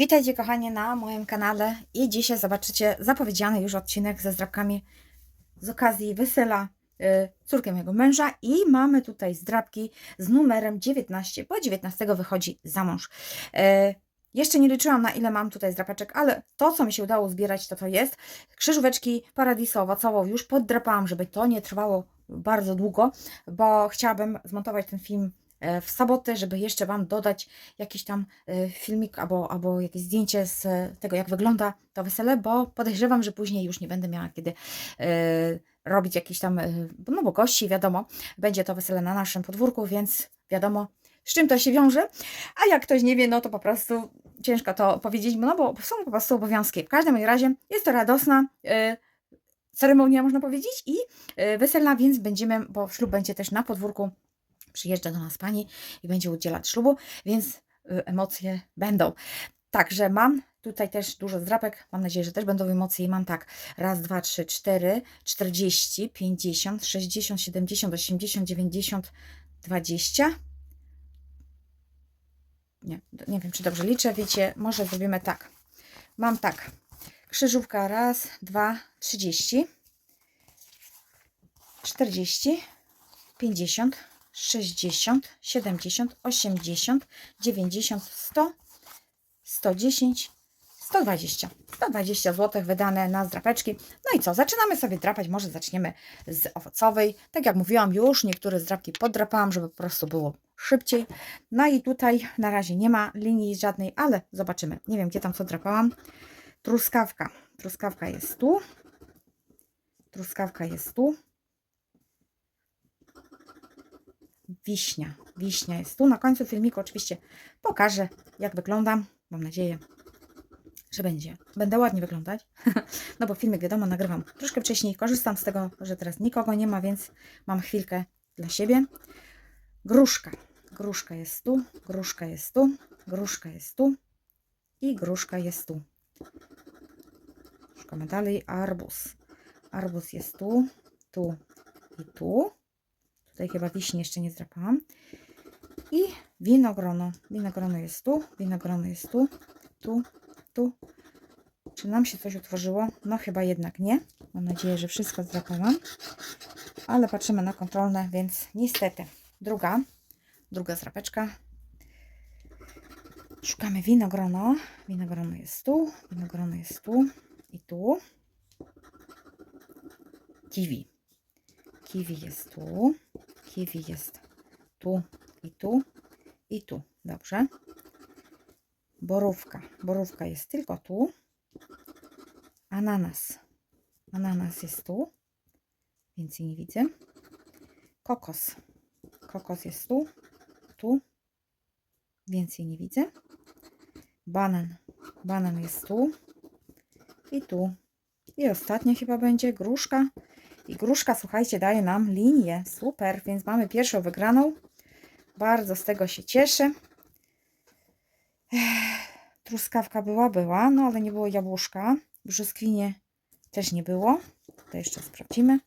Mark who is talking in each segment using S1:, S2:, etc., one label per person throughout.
S1: Witajcie kochani na moim kanale i dzisiaj zobaczycie zapowiedziany już odcinek ze zdrabkami z okazji wesela y, córki mojego męża i mamy tutaj zdrabki z numerem 19, bo 19 wychodzi za mąż. Y, jeszcze nie liczyłam na ile mam tutaj zdrapeczek, ale to co mi się udało zbierać to to jest. Krzyżóweczki paradiso owocową już poddrapałam, żeby to nie trwało bardzo długo, bo chciałabym zmontować ten film w sobotę, żeby jeszcze Wam dodać jakiś tam e, filmik albo, albo jakieś zdjęcie z tego, jak wygląda to wesele, bo podejrzewam, że później już nie będę miała kiedy e, robić jakiś tam, e, no bo gości, wiadomo, będzie to wesele na naszym podwórku, więc wiadomo, z czym to się wiąże. A jak ktoś nie wie, no to po prostu ciężko to powiedzieć, no bo są po prostu obowiązki. W każdym razie jest to radosna e, ceremonia, można powiedzieć, i e, weselna, więc będziemy, bo ślub będzie też na podwórku, przyjeżdża do nas pani i będzie udzielać ślubu, więc y, emocje będą. Także mam tutaj też dużo zdrapek. Mam nadzieję, że też będą emocje. I mam tak: raz, dwa, trzy, cztery, czterdzieści, pięćdziesiąt, sześćdziesiąt, siedemdziesiąt, osiemdziesiąt, dziewięćdziesiąt, dwadzieścia. Nie, nie wiem, czy dobrze liczę. Wiecie, może zrobimy tak. Mam tak. Krzyżówka raz, dwa, trzydzieści, czterdzieści, pięćdziesiąt, 60, 70, 80, 90, 100, 110, 120. 120 zł wydane na zdrapeczki. No i co? Zaczynamy sobie drapać. Może zaczniemy z owocowej. Tak jak mówiłam, już niektóre zdrapki poddrapałam, żeby po prostu było szybciej. No i tutaj na razie nie ma linii żadnej, ale zobaczymy. Nie wiem, gdzie tam co drapałam. Truskawka. Truskawka jest tu. Truskawka jest tu. Wiśnia. Wiśnia jest tu. Na końcu filmiku oczywiście pokażę, jak wyglądam. Mam nadzieję, że będzie. Będę ładnie wyglądać. no bo filmik, wiadomo, nagrywam troszkę wcześniej. Korzystam z tego, że teraz nikogo nie ma, więc mam chwilkę dla siebie. Gruszka. Gruszka jest tu, gruszka jest tu, gruszka jest tu i gruszka jest tu. Szukamy dalej. Arbuz. Arbuz jest tu, tu i tu. Tutaj chyba wiśni jeszcze nie zdrapałam. I winogrono. Winogrono jest tu, winogrono jest tu, tu, tu. Czy nam się coś utworzyło? No chyba jednak nie. Mam nadzieję, że wszystko zdrapałam. Ale patrzymy na kontrolne, więc niestety. Druga, druga zrapeczka. Szukamy winogrono. Winogrono jest tu, winogrono jest tu i tu. Kiwi. Kiwi jest tu. Kiwi jest tu i tu i tu. Dobrze. Borówka. Borówka jest tylko tu. Ananas. Ananas jest tu. Więcej nie widzę. Kokos. Kokos jest tu. Tu. Więcej nie widzę. Banan. Banan jest tu. I tu. I ostatnia chyba będzie gruszka. I gruszka, słuchajcie, daje nam linię. Super, więc mamy pierwszą wygraną. Bardzo z tego się cieszę. Ech, truskawka była, była, no ale nie było jabłuszka. Brzoskwinie też nie było. To jeszcze sprawdzimy.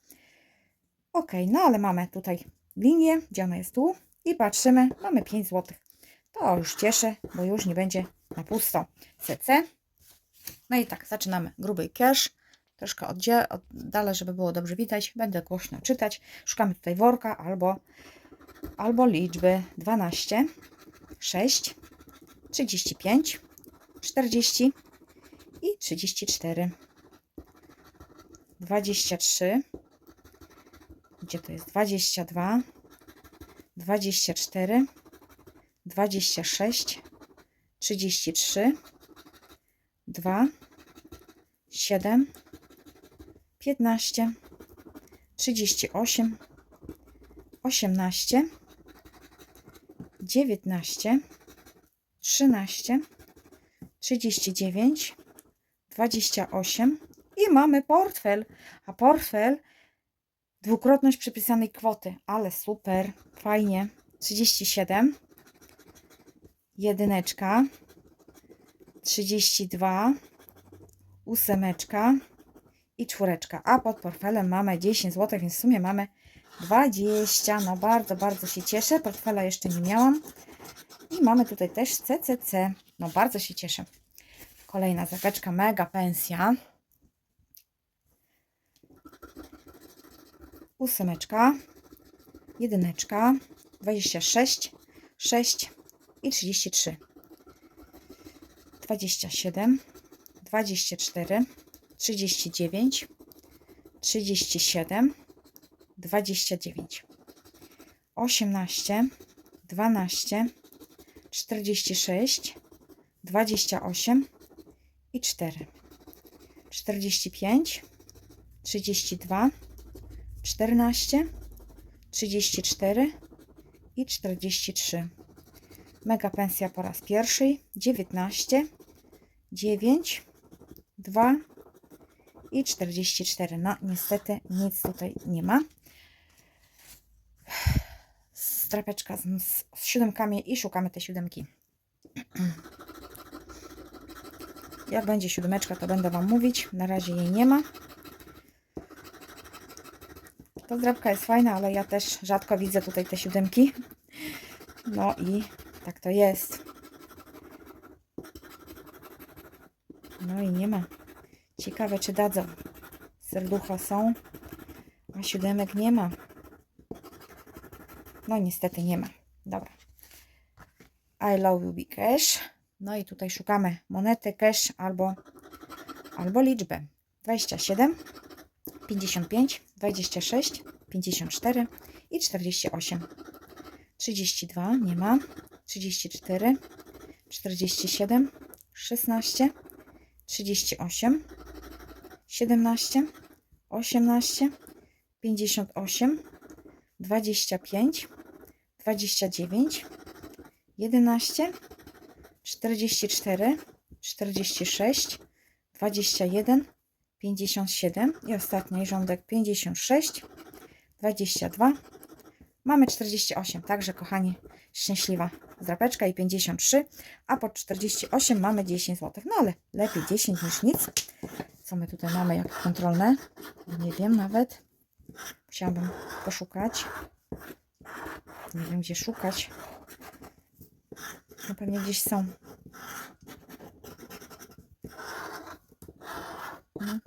S1: Ok, no ale mamy tutaj linię, gdzie ona jest tu. I patrzymy, mamy 5 zł. To już cieszę, bo już nie będzie na pusto. CC. No i tak, zaczynamy. Gruby cash troszkę oddalę, żeby było dobrze widać. Będę głośno czytać. Szukamy tutaj worka albo, albo liczby 12, 6, 35, 40 i 34. 23. Gdzie to jest? 22, 24, 26, 33, 2, 7, 15, 38, 18, 19, 13, 39, 28 i mamy portfel. A portfel dwukrotność przypisanej kwoty, ale super, fajnie. 37, jedyneczka, 32, ósemeczka, i czwóreczka. A pod portfelem mamy 10 zł, więc w sumie mamy 20. No bardzo, bardzo się cieszę. Portfela jeszcze nie miałam. I mamy tutaj też CCC. No bardzo się cieszę. Kolejna zapeczka, mega pensja. Ósemeczka, jedyneczka, 26, 6 i 33. 27, 24, 39, 37, 29, 18, 12, 46, 28 i 4, 45, 32, 14, 34 i 43. Mega pensja po raz pierwszy 19, 9, 2 i 44. No niestety nic tutaj nie ma. Strapeczka z, z, siódemkami i szukamy te siódemki. Jak będzie siódemeczka, to będę Wam mówić. Na razie jej nie ma. Ta zdrabka jest fajna, ale ja też rzadko widzę tutaj te siódemki. No i tak to jest. No i nie ma. Ciekawe, czy dadzą. Serducha są, a siódemek nie ma. No niestety nie ma. Dobra. I love you, big cash. No i tutaj szukamy monety, cash albo, albo liczbę. 27, 55, 26, 54 i 48. 32 nie ma. 34, 47, 16, 38, 17, 18, 58, 25, 29, 11, 44, 46, 21, 57 i ostatni rządek 56, 22. Mamy 48, także kochani, szczęśliwa zdrapeczka i 53, a pod 48 mamy 10 zł. No ale lepiej 10 niż nic. Co my tutaj mamy jak kontrolne? Nie wiem nawet. Musiałabym poszukać. Nie wiem gdzie szukać. No pewnie gdzieś są. No.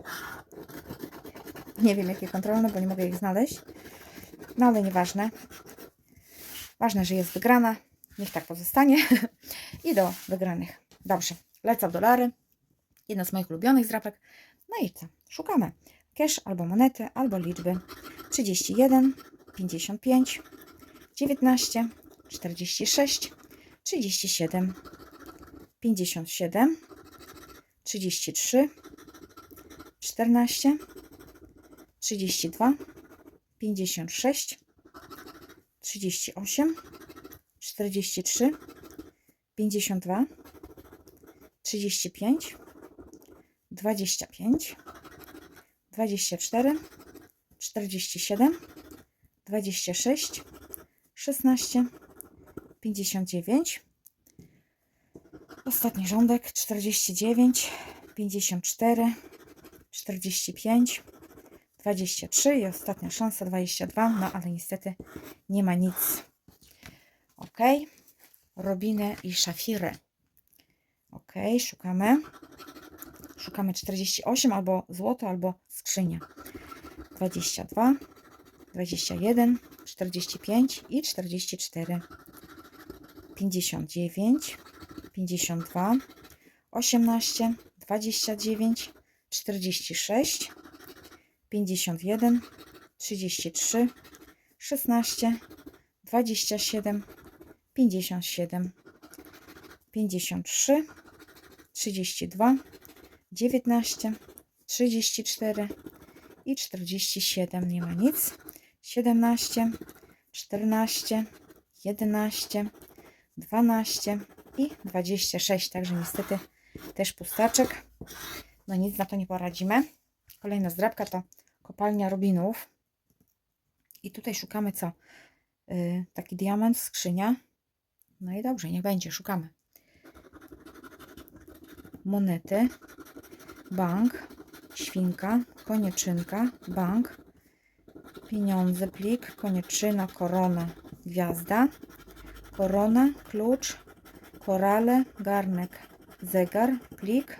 S1: Nie wiem jakie kontrolne, bo nie mogę ich znaleźć. No ale nieważne. Ważne, że jest wygrana. Niech tak pozostanie. I do wygranych. Dobrze. Lecą dolary. Jedna z moich ulubionych zdrapek. No i co? Szukamy. Cash albo monety, albo liczby. 31, 55, 19, 46, 37, 57, 33, 14, 32, 56, 38, 43, 52, 35, 25, 24, 47, 26, 16, 59, ostatni rządek 49, 54, 45, 23 i ostatnia szansa 22, no ale niestety nie ma nic. Ok, robiny i szafiry. Ok, szukamy. Szukamy 48 albo złoto, albo skrzynia. 22, 21, 45 i 44. 59, 52, 18, 29, 46, 51, 33, 16, 27, 57, 53, 32, 19, 34 i 47. Nie ma nic. 17, 14, 11, 12 i 26. Także niestety też pustaczek. No nic na to nie poradzimy. Kolejna zdrabka to kopalnia Robinów. I tutaj szukamy co? Yy, taki diament, skrzynia. No i dobrze, niech będzie, szukamy. Monety, bank, świnka, konieczynka, bank, pieniądze, plik, konieczynka, korona, gwiazda, korona, klucz, korale, garnek, zegar, plik,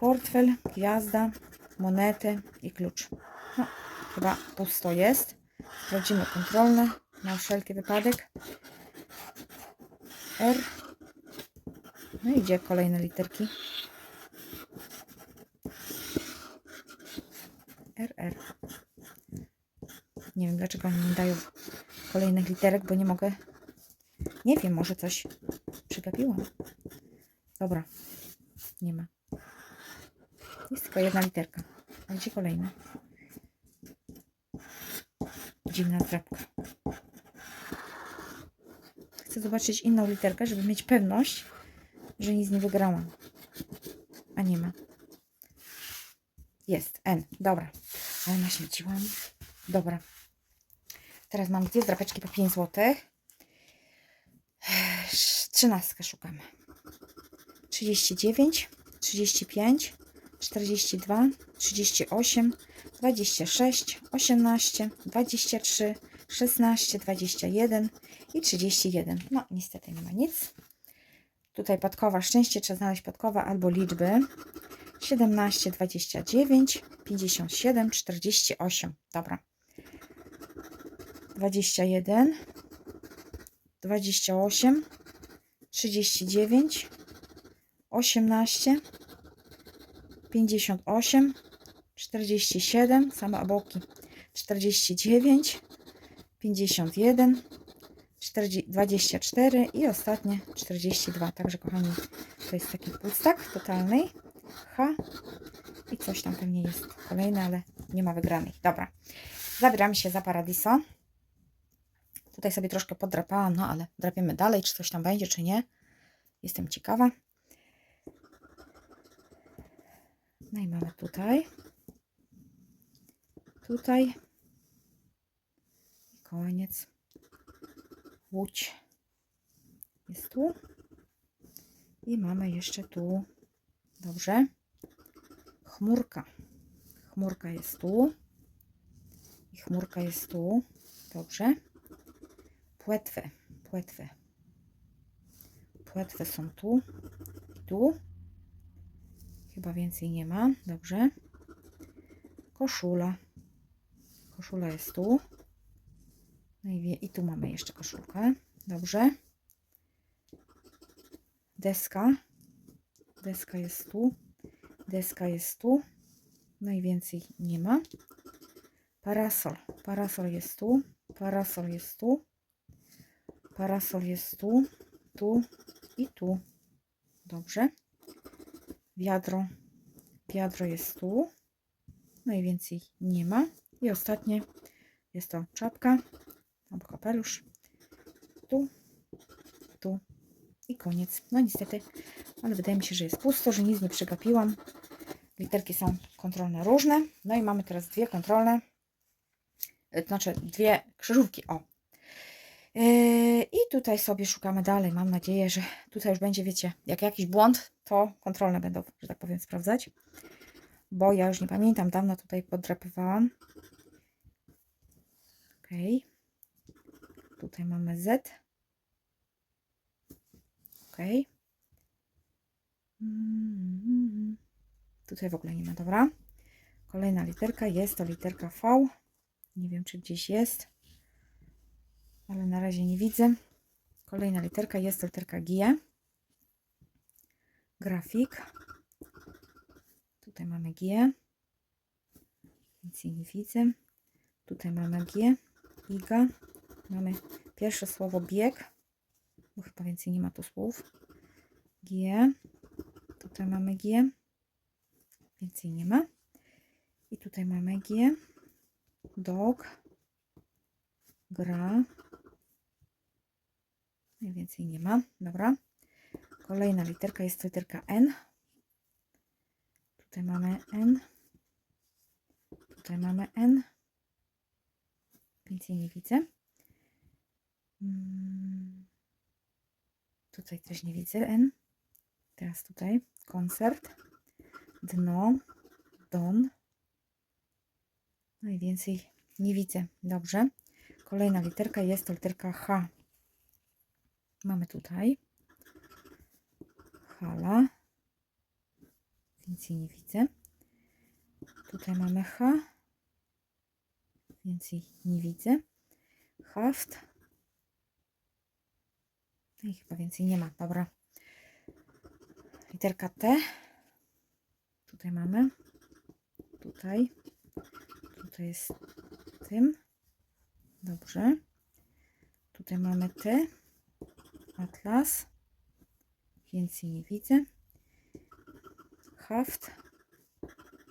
S1: portfel, gwiazda, monety i klucz. No, chyba pusto jest. Sprawdzimy kontrolne na wszelki wypadek. R. No i gdzie kolejne literki? RR. Nie wiem dlaczego oni nie dają kolejnych literek, bo nie mogę. Nie wiem, może coś przegapiłam. Dobra, nie ma. Jest tylko jedna literka. A gdzie kolejna? Dziwna drapka. Chcę zobaczyć inną literkę, żeby mieć pewność, że nic nie wygrałam. A nie ma. Jest. N. Dobra. Ale naświeciłam. Dobra. Teraz mam dwie drapeczki po 5 zł. Trzynastkę szukamy. 39, 35, 42, 38, 26, 18, 23, 16, 21 i 31. No, niestety nie ma nic. Tutaj podkowa, szczęście trzeba znaleźć podkowa albo liczby. 17, 29, 57, 48. Dobra. 21, 28, 39, 18, 58, 47, same oboki, 49, 51, 40, 24 i ostatnie 42. Także kochani, to jest taki pustak totalny. H i coś tam pewnie jest kolejne, ale nie ma wygranej. Dobra, zabieramy się za Paradiso. Tutaj sobie troszkę podrapałam, no ale drapiemy dalej, czy coś tam będzie, czy nie. Jestem ciekawa. No i mamy tutaj. Tutaj. I koniec. Łódź jest tu. I mamy jeszcze tu. Dobrze. Chmurka. Chmurka jest tu. I chmurka jest tu. Dobrze. Płetwy. Płetwy. Płetwy są tu. Tu. Chyba więcej nie ma. Dobrze. Koszula. Koszula jest tu. No i, wie, i tu mamy jeszcze koszulkę. Dobrze. Deska. Deska jest tu. Deska jest tu. No i więcej nie ma. Parasol. Parasol jest tu. Parasol jest tu. Parasol jest tu. Tu i tu. Dobrze. Wiadro. Wiadro jest tu. No i więcej nie ma. I ostatnie jest to czapka albo kapelusz. Tu, tu i koniec. No niestety, ale wydaje mi się, że jest pusto, że nic nie przegapiłam. Literki są kontrolne różne. No i mamy teraz dwie kontrolne, e, znaczy dwie krzyżówki. O. Yy, I tutaj sobie szukamy dalej. Mam nadzieję, że tutaj już będzie, wiecie, jak jakiś błąd, to kontrolne będą, że tak powiem, sprawdzać. Bo ja już nie pamiętam, dawno tutaj podrapywałam. Ok. Tutaj mamy Z. Ok. Mm, Tutaj w ogóle nie ma, dobra. Kolejna literka jest to literka V. Nie wiem, czy gdzieś jest, ale na razie nie widzę. Kolejna literka jest to literka G. Grafik. Tutaj mamy G. Nic nie widzę. Tutaj mamy G. Iga. Mamy pierwsze słowo bieg, bo chyba więcej nie ma tu słów. G. Tutaj mamy G. Więcej nie ma. I tutaj mamy G. Dog. Gra. I więcej nie ma. Dobra. Kolejna literka jest literka N. Tutaj mamy N. Tutaj mamy N. Więcej nie widzę. Mm. Tutaj też nie widzę N. Teraz tutaj koncert. Dno. Don. No i więcej nie widzę. Dobrze. Kolejna literka jest to literka H. Mamy tutaj hala, Więcej nie widzę. Tutaj mamy H. Więcej nie widzę. Haft. No i chyba więcej nie ma. Dobra. Literka T. Tutaj mamy. Tutaj. Tutaj jest tym. Dobrze. Tutaj mamy T. Atlas. Więcej nie widzę. Haft.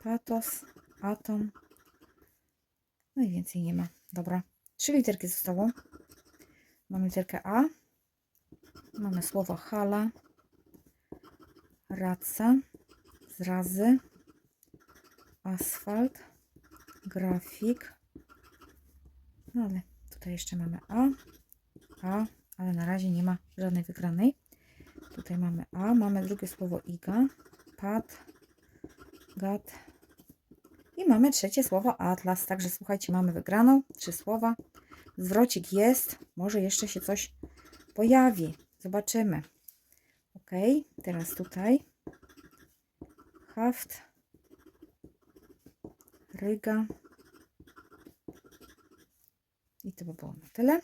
S1: Patos. Atom. No i więcej nie ma. Dobra. Trzy literki zostało. Mamy literkę A. Mamy słowo hala. Raca. Zrazy. Asfalt. Grafik. No ale tutaj jeszcze mamy A. A, ale na razie nie ma żadnej wygranej. Tutaj mamy A, mamy drugie słowo iga, pad, gad i mamy trzecie słowo atlas. Także słuchajcie, mamy wygraną, trzy słowa. Zwrocik jest, może jeszcze się coś pojawi. Zobaczymy. Ok, teraz tutaj haft, ryga i to by było na tyle.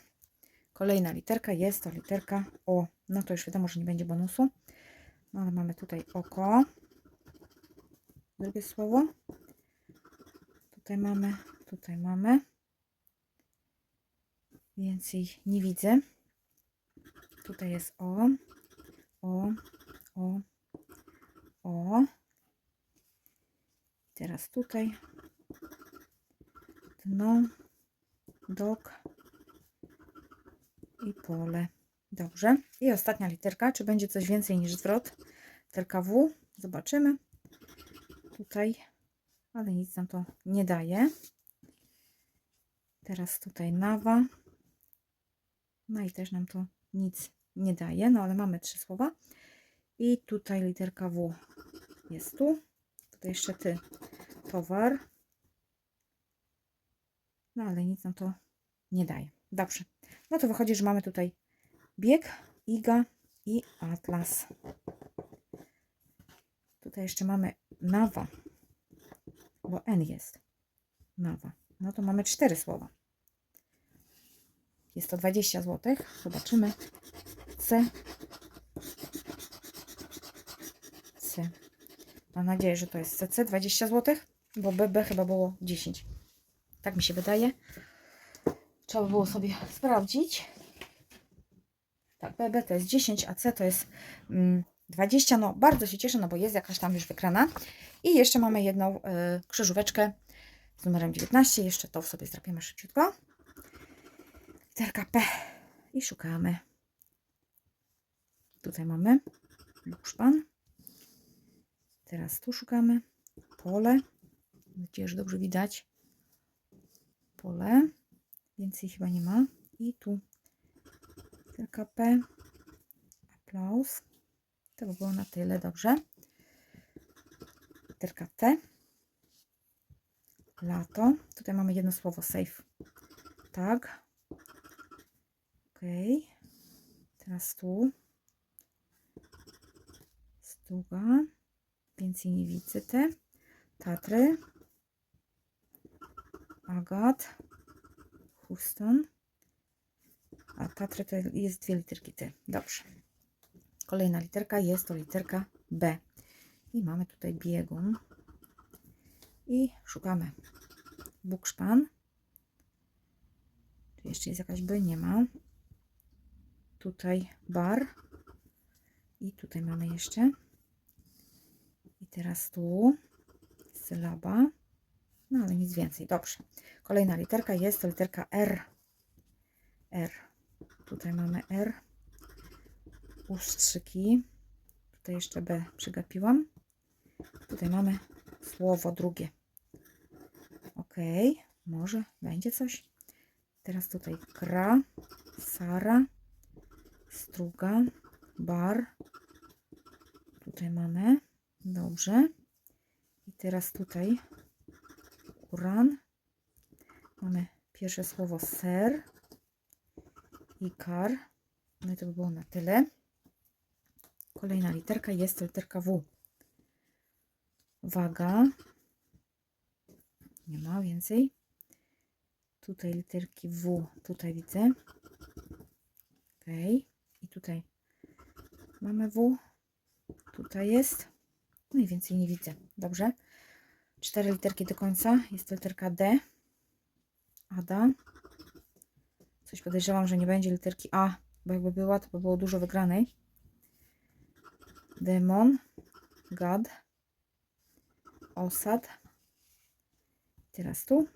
S1: Kolejna literka jest to literka O. No to już wiadomo, że nie będzie bonusu. No ale mamy tutaj oko. Drugie słowo. Tutaj mamy, tutaj mamy. Więcej nie widzę. Tutaj jest O. O. O. O. Teraz tutaj. Dno. Dok i pole. Dobrze. I ostatnia literka. Czy będzie coś więcej niż zwrot? Literka W. Zobaczymy. Tutaj, ale nic nam to nie daje. Teraz tutaj nawa. No i też nam to nic nie daje. No ale mamy trzy słowa. I tutaj literka W jest tu. Tutaj jeszcze ty. Towar. No ale nic nam to nie daje. Dobrze. No to wychodzi, że mamy tutaj bieg, iga i atlas. Tutaj jeszcze mamy nawa, bo N jest. Nawa. No to mamy cztery słowa. Jest to 20 zł. Zobaczymy. C. C. Mam nadzieję, że to jest CC 20 zł, bo BB chyba było 10. Tak mi się wydaje. Trzeba by było sobie sprawdzić. Tak, BB to jest 10, a C to jest mm, 20. No bardzo się cieszę, no bo jest jakaś tam już wykrana. I jeszcze mamy jedną y, krzyżóweczkę z numerem 19. Jeszcze to sobie zdrapiemy szybciutko. Literka P. I szukamy. Tutaj mamy bukszpan. Teraz tu szukamy. Pole. Mam nadzieję, że dobrze widać. Pole. Więcej chyba nie ma. I tu literka P. Aplauz. To by było na tyle. Dobrze. Literka T. Lato. Tutaj mamy jedno słowo safe. Tak. Ok. Teraz tu. Stuga. Więcej nie widzę te. Tatry. Agat. Houston. A Tatry to jest dwie literki T. Dobrze. Kolejna literka jest to literka B. I mamy tutaj biegun. I szukamy bukszpan. Tu jeszcze jest jakaś B? Nie ma. Tutaj bar. I tutaj mamy jeszcze. I teraz tu sylaba. No ale nic więcej. Dobrze. Kolejna literka jest to literka R. R. Tutaj mamy R. Ustrzyki. Tutaj jeszcze B przygapiłam. Tutaj mamy słowo drugie. Ok. Może będzie coś. Teraz tutaj kra, sara, struga, bar. Tutaj mamy. Dobrze. I teraz tutaj uran. Mamy pierwsze słowo ser i kar. No i to by było na tyle. Kolejna literka jest literka W. Waga. Nie ma więcej. Tutaj literki W, tutaj widzę. Ok. I tutaj mamy W. Tutaj jest. No i więcej nie widzę. Dobrze. Cztery literki do końca. Jest to literka D. Ada. Coś podejrzewam, że nie będzie literki A, bo jakby była, to by było dużo wygranej. Demon. God. Osad. Teraz tu.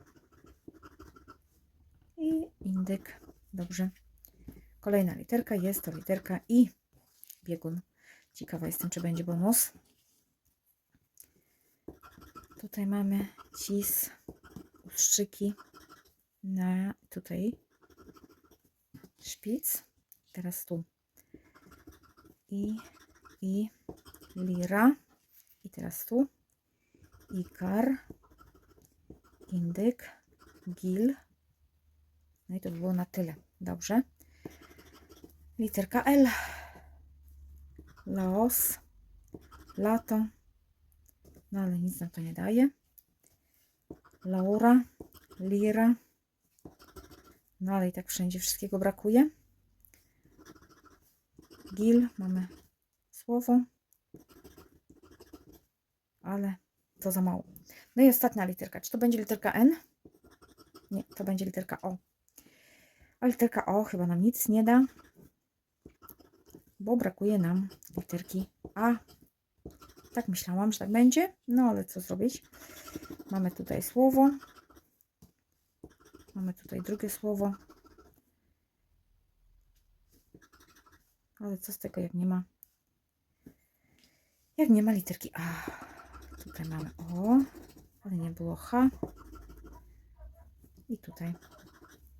S1: I indyk. Dobrze. Kolejna literka jest to literka I. Biegun. Ciekawa jestem, czy będzie bonus. Tutaj mamy cis, na tutaj szpic. Teraz tu. I, i, lira. I teraz tu. Ikar, indyk, gil. No i to by było na tyle. Dobrze. Literka L. Laos. Lato. No ale nic nam to nie daje. Laura. Lira. No ale i tak wszędzie wszystkiego brakuje. Gil. Mamy słowo. Ale to za mało. No i ostatnia literka. Czy to będzie literka N? Nie, to będzie literka O. A literka O chyba nam nic nie da, bo brakuje nam literki A. Tak myślałam, że tak będzie, no ale co zrobić? Mamy tutaj słowo. Mamy tutaj drugie słowo. Ale co z tego, jak nie ma? Jak nie ma literki A. Tutaj mamy O, ale nie było H. I tutaj.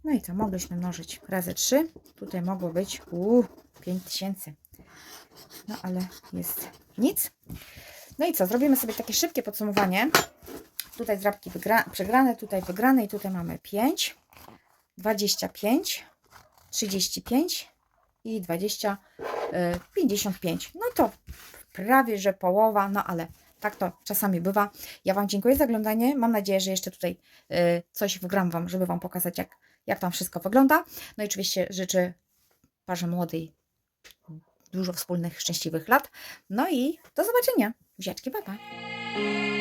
S1: No i co, mogliśmy mnożyć razy 3. Tutaj mogło być uu, 5000. No ale jest nic. No i co, zrobimy sobie takie szybkie podsumowanie. Tutaj zdrabki wygra- przegrane, tutaj wygrane i tutaj mamy 5, 25, 35 i 20, y, 55. No to prawie, że połowa, no ale tak to czasami bywa. Ja Wam dziękuję za oglądanie. Mam nadzieję, że jeszcze tutaj y, coś wygram Wam, żeby Wam pokazać, jak, jak tam wszystko wygląda. No i oczywiście życzę parze młodej dużo wspólnych, szczęśliwych lat. No i do zobaczenia. Wziaczki, papa. Pa.